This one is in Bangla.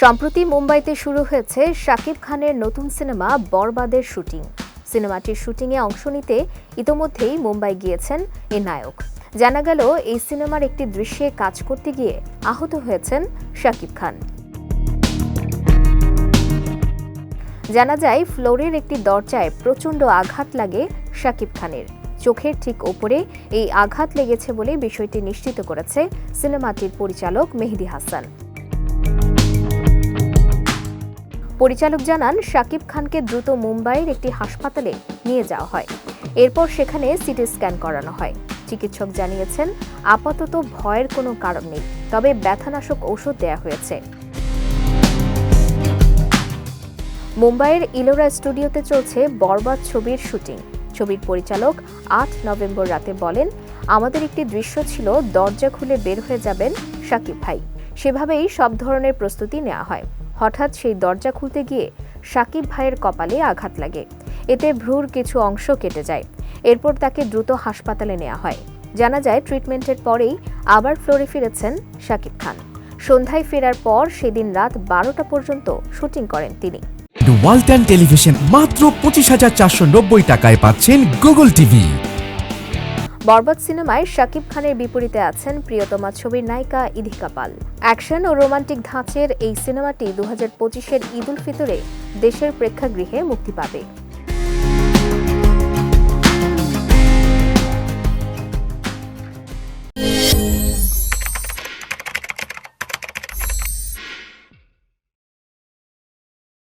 সম্প্রতি মুম্বাইতে শুরু হয়েছে শাকিব খানের নতুন সিনেমা বরবাদের শুটিং। সিনেমাটির শুটিংয়ে অংশ নিতে ইতোমধ্যেই মুম্বাই গিয়েছেন এ নায়ক। জানা গেল, এই সিনেমার একটি দৃশ্যে কাজ করতে গিয়ে আহত হয়েছেন শাকিব খান। জানা যায়, ফ্লোরের একটি দরজায় প্রচণ্ড আঘাত লাগে শাকিব খানের। চোখের ঠিক ওপরে এই আঘাত লেগেছে বলে বিষয়টি নিশ্চিত করেছে সিনেমাটির পরিচালক মেহেদি হাসান। পরিচালক জানান শাকিব খানকে দ্রুত মুম্বাইয়ের একটি হাসপাতালে নিয়ে যাওয়া হয়। এরপর সেখানে সিটি স্ক্যান করানো হয়। চিকিৎসক জানিয়েছেন, আপাতত ভয়ের কোনো কারণ নেই, তবে ব্যথানাশক ঔষধ দেয়া হয়েছে। মুম্বাইয়ের ইলোরা স্টুডিওতে চলছে বরবাদ ছবির শুটিং। ছবির পরিচালক আট নভেম্বর রাতে বলেন, আমাদের একটি দৃশ্য ছিল, দরজা খুলে বের হয়ে যাবেন সাকিব ভাই। সেভাবেই সব ধরনের প্রস্তুতি নেওয়া হয়। হঠাৎ সেই দরজা খুলতে গিয়ে সাকিব ভাইয়ের কপালে আঘাত লাগে। এতে ভ্রুর কিছু অংশ কেটে যায়। এরপর তাকে দ্রুত হাসপাতালে নেওয়া হয়। জানা যায়, ট্রিটমেন্টের পরেই আবার ফ্লোরে ফিরেছেন সাকিব খান। সন্ধ্যায় ফেরার পর সেদিন রাত বারোটা পর্যন্ত শুটিং করেন তিনি। ওয়ালটন টেলিভিশন মাত্র পঁচিশ হাজার চারশো নব্বই টাকায় পাচ্ছেন গুগল টিভি বরবাদ সিনেমায় শাকিব খানের বিপরীতে আছেন প্রিয়তমা ছবির নায়িকা ইধিকা পাল। অ্যাকশন ও রোমান্টিক ধাঁচের এই সিনেমাটি দু হাজার পঁচিশের ঈদ উল ফিতরে দেশের প্রেক্ষাগৃহে মুক্তি পাবে।